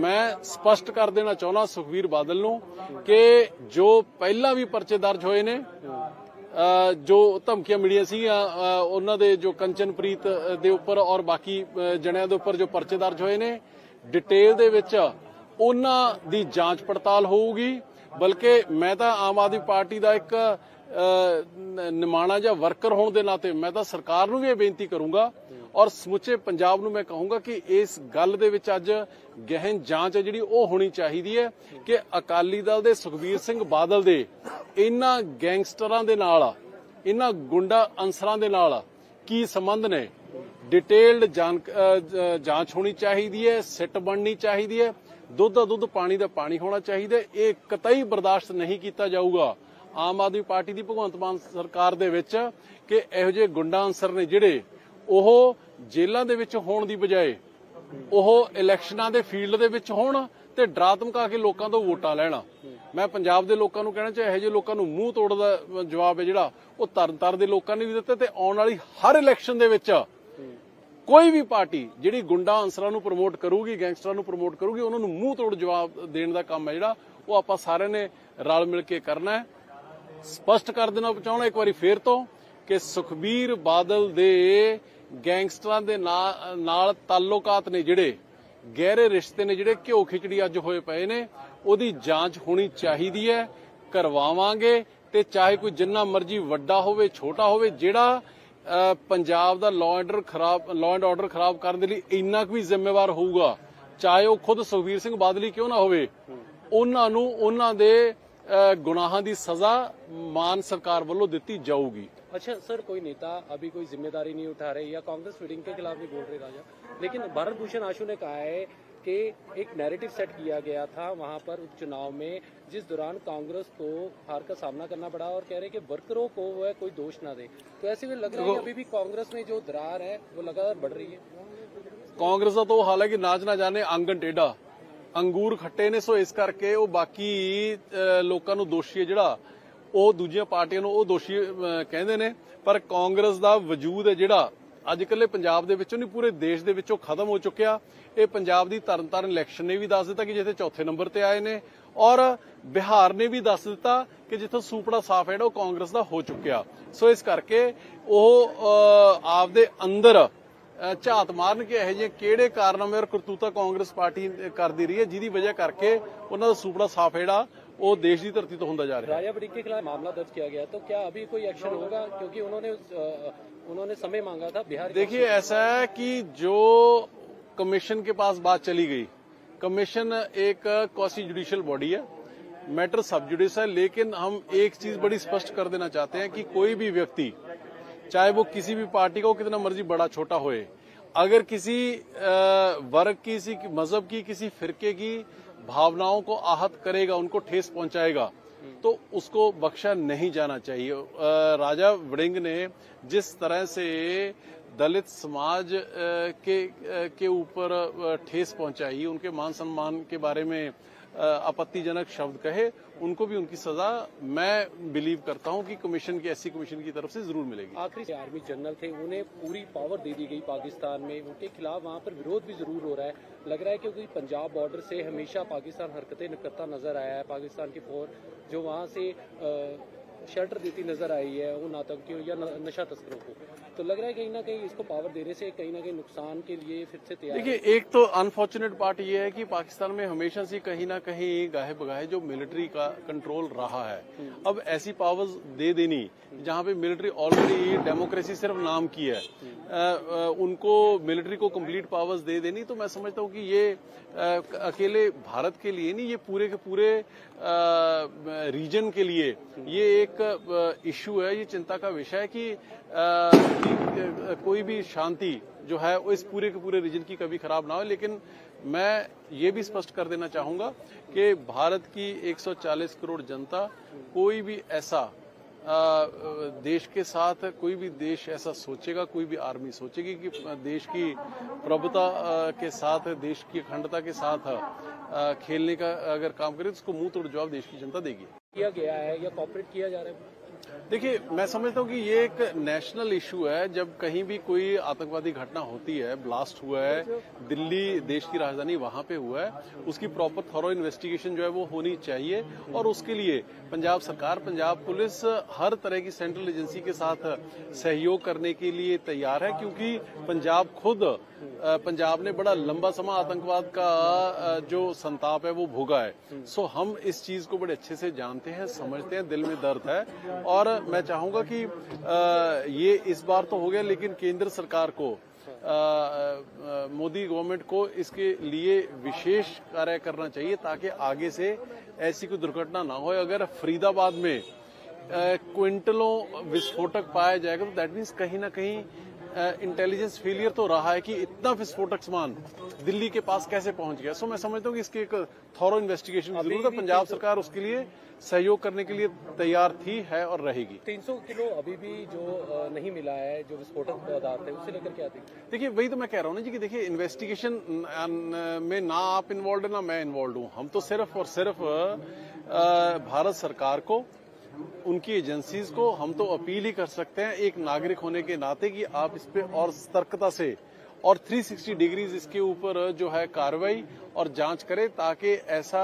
ਮੈਂ ਸਪਸ਼ਟ ਕਰ ਦੇਣਾ ਚਾਹੁੰਦਾ ਸੁਖਵੀਰ ਬਾਦਲ ਨੂੰ ਕਿ ਜੋ ਪਹਿਲਾਂ ਵੀ ਪਰਚੇ ਦਰਜ ਹੋਏ ਨੇ ਜੋ ਧਮਕੀਆਂ ਮਿਲੀਆਂ ਸੀਗੀਆਂ ਉਹਨਾਂ ਦੇ ਜੋ ਕੰਚਨਪ੍ਰੀਤ ਦੇ ਉੱਪਰ ਔਰ ਬਾਕੀ ਜਣਿਆਂ ਦੇ ਉੱਪਰ ਜੋ ਪਰਚੇ ਦਰਜ ਹੋਏ ਨੇ, ਡਿਟੇਲ ਦੇ ਵਿੱਚ ਉਹਨਾਂ ਦੀ ਜਾਂਚ ਪੜਤਾਲ ਹੋਊਗੀ। ਬਲਕਿ ਮੈਂ ਤਾਂ ਆਮ ਆਦਮੀ ਪਾਰਟੀ ਦਾ ਇੱਕ ਨਿਮਾਣਾ ਜਾਂ ਵਰਕਰ ਹੋਣ ਦੇ ਨਾਤੇ ਮੈਂ ਤਾਂ ਸਰਕਾਰ ਨੂੰ ਵੀ ਇਹ ਬੇਨਤੀ ਕਰੂੰਗਾ ਔਰ ਸਮੁੱਚੇ ਪੰਜਾਬ ਨੂੰ ਮੈਂ ਕਹੂੰਗਾ ਕਿ ਇਸ ਗੱਲ ਦੇ ਵਿੱਚ ਅੱਜ ਗਹਿਨ ਜਾਂਚ ਹੈ ਜਿਹੜੀ ਉਹ ਹੋਣੀ ਚਾਹੀਦੀ ਹੈ ਕਿ ਅਕਾਲੀ ਦਲ ਦੇ ਸੁਖਬੀਰ ਸਿੰਘ ਬਾਦਲ ਦੇ ਇਹਨਾਂ ਗੈਂਗਸਟਰਾਂ ਦੇ ਨਾਲ, ਇਹਨਾਂ ਗੁੰਡਾ ਅੰਸਰਾਂ ਦੇ ਨਾਲ ਕੀ ਸੰਬੰਧ ਨੇ ਡਿਟੇਲਡ ਜਾਂਚ ਹੋਣੀ ਚਾਹੀਦੀ ਹੈ, ਸਿੱਟ ਬਣਨੀ ਚਾਹੀਦੀ ਹੈ ਦੁੱਧ ਦਾ ਦੁੱਧ ਪਾਣੀ ਦਾ ਪਾਣੀ ਹੋਣਾ ਚਾਹੀਦਾ ਹੈ। ਇਹ ਕਤਈ ਬਰਦਾਸ਼ਤ ਨਹੀਂ ਕੀਤਾ ਜਾਊਗਾ ਆਮ ਆਦਮੀ ਪਾਰਟੀ ਦੀ ਭਗਵੰਤ ਮਾਨ ਸਰਕਾਰ ਦੇ ਵਿੱਚ ਕਿ ਇਹੋ ਜਿਹੇ ਗੁੰਡਾ ਅਨਸਰ ਨੇ ਜਿਹੜੇ ਉਹ ਜੇਲ੍ਹਾਂ ਦੇ ਵਿੱਚ ਹੋਣ ਦੀ ਬਜਾਏ ਉਹ ਇਲੈਕਸ਼ਨਾਂ ਦੇ ਫੀਲਡ ਦੇ ਵਿੱਚ ਹੋਣ ਤੇ ਡਰਾ ਧਮਕਾ ਕੇ ਲੋਕਾਂ ਤੋਂ ਵੋਟਾਂ ਲੈਣ। ਮੈਂ ਪੰਜਾਬ ਦੇ ਲੋਕਾਂ ਨੂੰ ਕਹਿਣਾ ਚਾਹੇ ਇਹੋ ਜਿਹੇ ਲੋਕਾਂ ਨੂੰ ਮੂੰਹ ਤੋੜ ਦਾ ਜਵਾਬ ਹੈ ਜਿਹੜਾ, ਉਹ ਤਰਨਤਾਰ ਦੇ ਲੋਕਾਂ ਨੇ ਵੀ ਦਿੱਤਾ ਤੇ ਆਉਣ ਵਾਲੀ ਹਰ ਇਲੈਕਸ਼ਨ ਦੇ ਵਿੱਚ ਕੋਈ ਵੀ ਪਾਰਟੀ ਜਿਹੜੀ ਗੁੰਡਾ ਅਨਸਰਾਂ ਨੂੰ ਪ੍ਰਮੋਟ ਕਰੂਗੀ, ਗੈਂਗਸਟਰਾਂ ਨੂੰ ਪ੍ਰਮੋਟ ਕਰੂਗੀ, ਉਹਨਾਂ ਨੂੰ ਮੂੰਹ ਤੋੜ ਜਵਾਬ ਦੇਣ ਦਾ ਕੰਮ ਹੈ ਜਿਹੜਾ, ਉਹ ਆਪਾਂ ਸਾਰਿਆਂ ਨੇ ਰਲ ਮਿਲ ਕੇ ਕਰਨਾ ਹੈ। ਸਪਸ਼ਟ ਕਰ ਦੇਣਾ ਚਾਹੁੰਦਾ ਇੱਕ ਵਾਰੀ ਫੇਰ ਤੋਂ ਕਿ ਸੁਖਬੀਰ ਬਾਦਲ ਦੇ ਗੈਂਗਸਟਰਾਂ ਦੇ ਨਾਲ ਤਾਲੁਕਾਤ ਨੇ ਜਿਹੜੇ, ਗਹਿਰੇ ਰਿਸ਼ਤੇ ਨੇ ਜਿਹੜੇ ਘਿਓ ਖਿਚੜੀ ਅੱਜ ਹੋਏ ਪਏ ਨੇ, ਉਹਦੀ ਜਾਂਚ ਹੋਣੀ ਚਾਹੀਦੀ ਹੈ, ਕਰਵਾਵਾਂਗੇ ਤੇ ਚਾਹੇ ਕੋਈ ਜਿੰਨਾ ਮਰਜ਼ੀ ਵੱਡਾ ਹੋਵੇ, ਛੋਟਾ ਹੋਵੇ, ਜਿਹੜਾ ਪੰਜਾਬ ਦਾ ਲਾਅ ਆਰਡਰ ਖਰਾਬ ਲਾਅ ਐਂਡ ਆਰਡਰ ਖਰਾਬ ਕਰਨ ਦੇ ਲਈ ਇੰਨਾ ਕੁ ਵੀ ਜ਼ਿੰਮੇਵਾਰ ਹੋਊਗਾ, ਚਾਹੇ ਉਹ ਖੁਦ ਸੁਖਬੀਰ ਸਿੰਘ ਬਾਦਲ ਹੀ ਕਿਉਂ ਨਾ ਹੋਵੇ, ਉਹਨਾਂ ਨੂੰ, ਉਹਨਾਂ ਦੇ ਗੁਨਾਹਾਂ ਦੀ ਸਜ਼ਾ ਮਾਨ ਸਰਕਾਰ ਵੱਲੋਂ ਦਿੱਤੀ ਜਾਊਗੀ अच्छा सर कोई नेता अभी कोई जिम्मेदारी नहीं उठा रहे या कांग्रेस फीडिंग के खिलाफ नहीं बोल रहे राजा लेकिन भारत भूषण आशु ने कहा है कि एक नैरेटिव सेट किया गया था वहां पर उपचुनाव में जिस दौरान कांग्रेस को हार का सामना करना पड़ा और कह रहे हैं कि वर्करों को वह कोई दोष ना दे तो ऐसे में लग रहा है कि अभी भी कांग्रेस में जो दरार है वो लगातार बढ़ रही है ਕਾਂਗਰਸ ਦਾ ਤਾਂ ਉਹ ਹਾਲ ਹੈ ਕਿ ਨਾਚ ਨਾ ਜਾਣੇ ਆਂਗਨ ਟੇਢਾ ਅੰਗੂਰ ਖੱਟੇ ਨੇ ਸੋ ਇਸ ਕਰਕੇ ਉਹ ਬਾਕੀ ਲੋਕਾਂ ਨੂੰ ਦੋਸ਼ੀ ਹੈ ਜਿਹੜਾ ਉਹ ਦੂਜੀਆਂ ਪਾਰਟੀਆਂ ਨੂੰ ਉਹ ਦੋਸ਼ੀ ਕਹਿੰਦੇ ਨੇ। ਪਰ ਕਾਂਗਰਸ ਦਾ ਵਜੂਦ ਹੈ ਜਿਹੜਾ ਅੱਜ ਕੱਲੇ ਪੰਜਾਬ ਦੇ ਵਿੱਚੋਂ ਨਹੀਂ ਪੂਰੇ ਦੇਸ਼ ਦੇ ਵਿੱਚੋਂ ਖਤਮ ਹੋ ਚੁੱਕਿਆ। ਇਹ ਪੰਜਾਬ ਦੀ ਤਰਨਤਾਰਨ ਇਲੈਕਸ਼ਨ ਨੇ ਵੀ ਦੱਸ ਦਿੱਤਾ ਕਿ ਜਿੱਥੇ ਚੌਥੇ ਨੰਬਰ ਤੇ ਆਏ ਨੇ। ਔਰ ਬਿਹਾਰ ਨੇ ਵੀ ਦੱਸ ਦਿੱਤਾ ਕਿ ਜਿੱਥੋਂ ਸੂਪੜਾ ਸਾਫ਼ ਹੈ ਉਹ ਕਾਂਗਰਸ ਦਾ ਹੋ ਚੁੱਕਿਆ। ਸੋ ਇਸ ਕਰਕੇ ਉਹ ਅਹ, ਆਪਦੇ ਅੰਦਰ ਝਾਤ ਮਾਰਨ ਕਿ ਇਹੋ ਜਿਹੇ ਕਿਹੜੇ ਕਾਰਨਾਮੇ ਔਰ ਕਰਤੂਤਾ ਕਾਂਗਰਸ ਪਾਰਟੀ ਕਰਦੀ ਰਹੀ ਹੈ ਜਿਹਦੀ ਵਜ੍ਹਾ ਕਰਕੇ ਉਹਨਾਂ ਦਾ ਸੂਪੜਾ ਸਾਫ ਜਿਹੜਾ ਉਹ ਦੇਸ਼ ਦੀ ਧਰਤੀ ਤੋਂ ਹੁੰਦਾ ਜਾ ਰਿਹਾ ਹੈ राजा बड़िक के खिलाफ मामला दर्ज किया गया तो क्या अभी कोई एक्शन होगा क्योंकि उन्होंने अ, उन्होंने समय मांगा था बिहार देखिए ऐसा है कि जो कमीशन के पास बात चली गई कमीशन एक कौसी जुडिशियल बॉडी है मैटर सब जुडिस है लेकिन हम एक चीज बड़ी स्पष्ट कर देना चाहते हैं कि कोई भी व्यक्ति चाहे वो किसी भी पार्टी का हो, कितना मर्ज़ी बड़ा छोटा होए। अगर किसी वर्ग की, किसी मज़हब की, किसी फिरके की भावनाओं को आहत करेगा, उनको ठेस पहुंचाएगा तो उसको बख्शा नहीं जाना चाहिए। राजा वड़िंग ने जिस तरह से दलित समाज के के ऊपर ठेस पहुंचाई, उनके मान सम्मान के बारे में आपत्तिजनक शब्द कहे, उनको भी उनकी सजा मैं बिलीव करता हूँ कि कमीशन की ऐसी कमीशन की तरफ़ से ज़रूर मिलेगी। आखिरी आर्मी जनरल थे, उन्हें पूरी पावर दे दी गई पाकिस्तान में। उनके खिलाफ वहाँ पर विरोध भी ज़रूर हो रहा है। लग रहा है क्योंकि पंजाब बॉर्डर से हमेशा पाकिस्तान हरकतें करता नज़र आया है। पाकिस्तान की फौज जो वहाँ से शेल्टर देती नज़र आई है उन आतंकियों या नशा तस्करों को। तो लग रहा है कहीं ना कहीं इसको पावर देने से कहीं ना कहीं नुकसान के लिए फिर से तैयार देखिए एक तो अनफॉर्चुनेट पार्ट ये है कि पाकिस्तान में हमेशा से कहीं ना कहीं गाहे बगाहे जो मिलिट्री का कंट्रोल रहा है। अब ऐसी पावर्स दे देनी जहाँ पे मिलिट्री ऑलरेडी डेमोक्रेसी सिर्फ़ नाम की है अ, अ, उनको मिलिट्री को कंप्लीट पावर्स दे देनी तो मैं समझता हूँ कि ये अ, अकेले भारत के लिए नहीं ये पूरे के पूरे रीजन के लिए ये एक इश्यू है ये चिंता का विषय है कि, कोई भी शांति जो है वो इस पूरे के पूरे रीजन की कभी खराब ना हो। लेकिन मैं ये भी स्पष्ट कर देना चाहूँगा कि भारत की 140 करोड़ जनता कोई भी ऐसा देश के साथ कोई भी देश ऐसा सोचेगा कोई भी आर्मी सोचेगी कि देश की प्रभुता के साथ देश की अखंडता के साथ खेलने का अगर काम करे तो उसको मुँह तोड़ जवाब देश की जनता देगी। किया गया है या कॉपरेट किया जा रहा है? देखिए, मैं समझता हूँ कि ये एक नेशनल इशू है। जब कहीं भी कोई आतंकवादी घटना होती है ब्लास्ट हुआ है, दिल्ली देश की राजधानी वहाँ पे हुआ है, उसकी प्रॉपर थॉरो इन्वेस्टिगेशन जो है वो होनी चाहिए। और उसके लिए पंजाब सरकार, पंजाब पुलिस हर तरह की सेंट्रल एजेंसी के साथ सहयोग करने के लिए तैयार है, क्योंकि पंजाब खुद पंजाब ने बड़ा लंबा समय आतंकवाद का जो संताप है वो भोगा है। सो हम इस चीज़ को बड़े अच्छे से जानते हैं, समझते हैं, दिल में दर्द है। और मैं चाहूँगा कि ये इस बार तो हो गया, लेकिन केंद्र सरकार को मोदी गवर्नमेंट को इसके लिए विशेष कार्य करना चाहिए ताकि आगे से ऐसी कोई दुर्घटना ना हो। अगर फरीदाबाद में क्विंटलों विस्फोटक पाया जाएगा तो दैट मीन्स कहीं ना कहीं इंटेलिजेंस फेलियर तो रहा है कि इतना विस्फोटक सामान दिल्ली के पास कैसे पहुँच गया? सो मैं समझता हूँ कि इसकी एक थॉरो इन्वेस्टिगेशन की ज़रूरत है। पंजाब सरकार उसके लिए सहयोग करने के लिए तैयार थी है और रहेगी। 300 किलो अभी भी जो नहीं मिला है जो विस्फोटक पदार्थ है उससे लेकर क्या देखिए वही तो मैं कह रहा हूँ ना जी कि देखिए इन्वेस्टिगेशन में ना आप इन्वॉल्व है ना मैं इन्वॉल्व हूँ। हम तो सिर्फ़ और सिर्फ़ भारत सरकार को उनकी एजेंसीज को हम तो अपील ही कर सकते हैं एक नागरिक होने के नाते कि आप इस पे और सतर्कता से और 360 डिग्रीज इसके ऊपर जो है कार्रवाई और जाँच करें ताकि ऐसा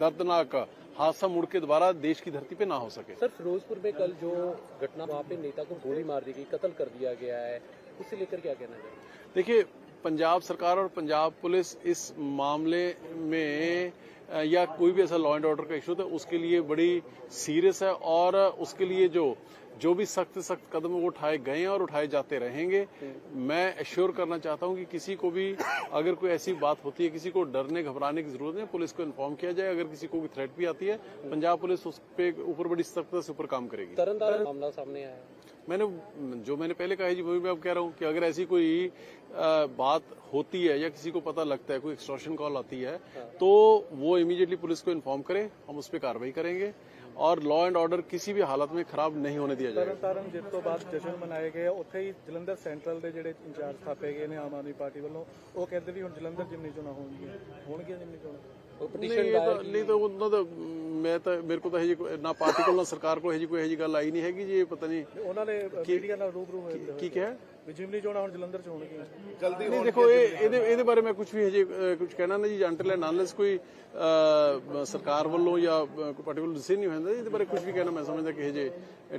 दर्दनाक हादसा मुड़ के दोबारा देश की धरती पे ना हो सके। सर फिरोजपुर में कल जो घटना वहाँ पे नेता को गोली मार दी गई कत्ल कर दिया गया है उससे लेकर क्या कहना चाहिए देखिए पंजाब सरकार और पंजाब पुलिस इस मामले में या कोई भी ऐसा लॉ एंड ऑर्डर का इशू था उसके लिए बड़ी सीरियस है और उसके लिए जो जो भी सख्त सख्त कदम वो उठाए गए हैं और उठाए जाते रहेंगे। मैं एश्योर करना चाहता हूँ कि किसी को भी अगर कोई ऐसी बात होती है, किसी को डरने, घबराने की ज़रूरत नहीं पुलिस को इन्फॉर्म किया जाए। अगर किसी को कोई थ्रेट भी आती है, पंजाब पुलिस उस पर ऊपर बड़ी सख्त से ऊपर काम करेगी। तरन मामला सामने आया। मैंने जो मैंने पहले कहा है जी वही मैं अब कह रहा हूँ कि अगर ऐसी कोई अ, बात होती है या किसी को पता लगता है कोई एक्सटॉर्शन कॉल आती है तो वो इमीडिएटली पुलिस को इन्फॉर्म करे हम उस पर कार्रवाई करेंगे और लॉ एंड ऑर्डर किसी भी हालत में खराब नहीं होने दिया जाएगा ਤਰਨਤਾਰਨ ਜਿੱਤ ਤੋਂ ਬਾਅਦ ਜਸ਼ਨ ਮਨਾਏ ਗਏ ਆ, ਉੱਥੇ ਹੀ ਜਲੰਧਰ ਸੈਂਟਰਲ ਦੇ ਜਿਹੜੇ ਇੰਚਾਰਜ ਥਾਪੇ ਗਏ ਨੇ ਆਮ ਆਦਮੀ ਪਾਰਟੀ ਵੱਲੋਂ ਉਹ ਕਹਿੰਦੇ ਵੀ ਹੁਣ ਜਲੰਧਰ ਜਿਮਨੀ ਚੋਣਾਂ ਹੋਣਗੀਆਂ ਹੋਣਗੀਆਂ ਜਿਮਨੀ ਚੋਣਾਂ ਉਹਨਾਂ ਦਾ ਮੈਂ ਤਾਂ ਮੇਰੇ ਕੋਲ ਤਾਂ ਇਹ ਨਾ ਪਾਰਟੀ ਕੋਲ ਨਾ ਸਰਕਾਰ ਕੋਲ ਇਹ ਜੀ ਕੋਈ ਇਹ ਜੀ ਗੱਲ ਆਈ ਨਹੀਂ ਹੈਗੀ ਜੀ ਪਤਾ ਨਹੀਂ ਉਹਨਾਂ ਨੇ ਮੀਡੀਆ ਨਾਲ ਰੂਬਰੂ ਹੋਏ ਕੀ ਕਿਹਾ? ਜਿਮਨੀ ਚੋਣਾਂ ਹੁਣ ਜਲੰਧਰ ਚ ਹੋਣਗੀਆਂ ਜਲਦੀ ਨਹੀਂ ਦੇਖੋ ਇਹ ਇਹਦੇ ਇਹਦੇ ਬਾਰੇ ਮੈਂ ਕੁਝ ਵੀ ਹਜੇ ਅਹ, ਕੁਝ ਕਹਿਣਾ ਨਹੀਂ ਜੀ ਅੰਟਲ ਐਂਡ ਅਨਲੈਸ ਕੋਈ ਅਹ, ਸਰਕਾਰ ਵੱਲੋਂ ਜਾਂ ਅਹ, ਕੋਈ ਪਾਰਟੀਕੂਲਰ ਡਿਸੀਜਨ ਨਹੀਂ ਹੁੰਦਾ ਇਹਦੇ ਬਾਰੇ ਕੁਝ ਵੀ ਕਹਿਣਾ ਮੈਂ ਸਮਝਦਾ ਕਿ ਹਜੇ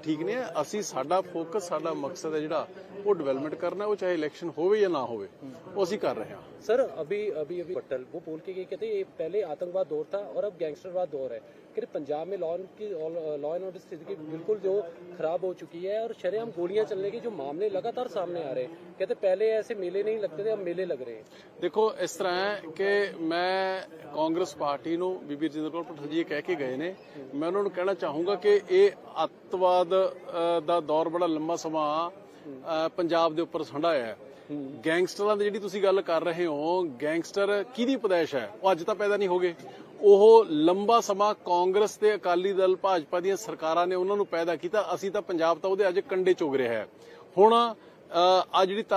ਠੀਕ ਨਹੀਂ ਹੈ ਅਸੀਂ ਸਾਡਾ ਫੋਕਸ ਸਾਡਾ ਮਕਸਦ ਹੈ ਜਿਹੜਾ ਉਹ ਡਿਵੈਲਪਮੈਂਟ ਕਰਨਾ ਉਹ ਚਾਹੇ ਇਲੈਕਸ਼ਨ ਹੋਵੇ ਜਾਂ ਨਾ ਹੋਵੇ ਉਹ ਅਸੀਂ ਕਰ ਰਹੇ ਹਾਂ सर अभी अभी अभी पट्टल वो बोल के गए कहते ये पहले आतंकवाद दौर था और अब गैंगस्टरवाद दौर है कहते पंजाब में लॉ की लॉ एंड ऑर्डर स्थिति बिल्कुल जो खराब हो चुकी है और शरेआम गोलियां चलने के जो मामले लगातार सामने आ रहे हैं कहते पहले ऐसे मेले नहीं लगते थे अब मेले लग रहे हैं ਦੇਖੋ ਇਸ ਤਰ੍ਹਾਂ ਹੈ ਕਿ ਮੈਂ ਕਾਂਗਰਸ ਪਾਰਟੀ ਨੂੰ ਬੀਬੀ ਰਜਿੰਦਰ ਕੌਰ ਭੱਠਲ ਜੀ ਇਹ ਕਹਿ ਕੇ ਗਏ ਨੇ ਮੈਂ ਉਹਨਾਂ ਨੂੰ ਕਹਿਣਾ ਚਾਹੂੰਗਾ ਕਿ ਇਹ ਅੱਤਵਾਦ ਅ, ਦਾ ਦੌਰ ਬੜਾ ਲੰਮਾ ਸਮਾਂ ਅ, ਪੰਜਾਬ ਦੇ ਉੱਪਰ ਸੰਢਾਇਆ ਹੈ ਗੈਂਗਸਟਰਾਂ ਦੀ ਜਿਹੜੀ ਤੁਸੀਂ ਗੱਲ ਕਰ ਰਹੇ ਹੋ ਗੈਂਗਸਟਰ ਕਿਹਦੀ ਪਦੈਸ਼ ਹੈ ਉਹ ਅੱਜ ਤਾਂ ਪੈਦਾ ਨਹੀਂ ਹੋਗੇ ਉਹ ਲੰਬਾ ਸਮਾਂ ਕਾਂਗਰਸ ਤੇ ਅਕਾਲੀ ਦਲ ਭਾਜਪਾ ਦੀਆਂ ਸਰਕਾਰਾਂ ਨੇ ਉਹਨਾਂ ਨੂੰ ਪੈਦਾ ਕੀਤਾ। ਅਸੀਂ ਤਾਂ ਪੰਜਾਬ ਤਾਂ ਉਹਦੇ ਅੱਜ ਕੰਡੇ ਚੁਗ ਰਿਹਾ ਹੈ। ਹੁਣ ਆ ਜਿਹੜੀ ਧਰ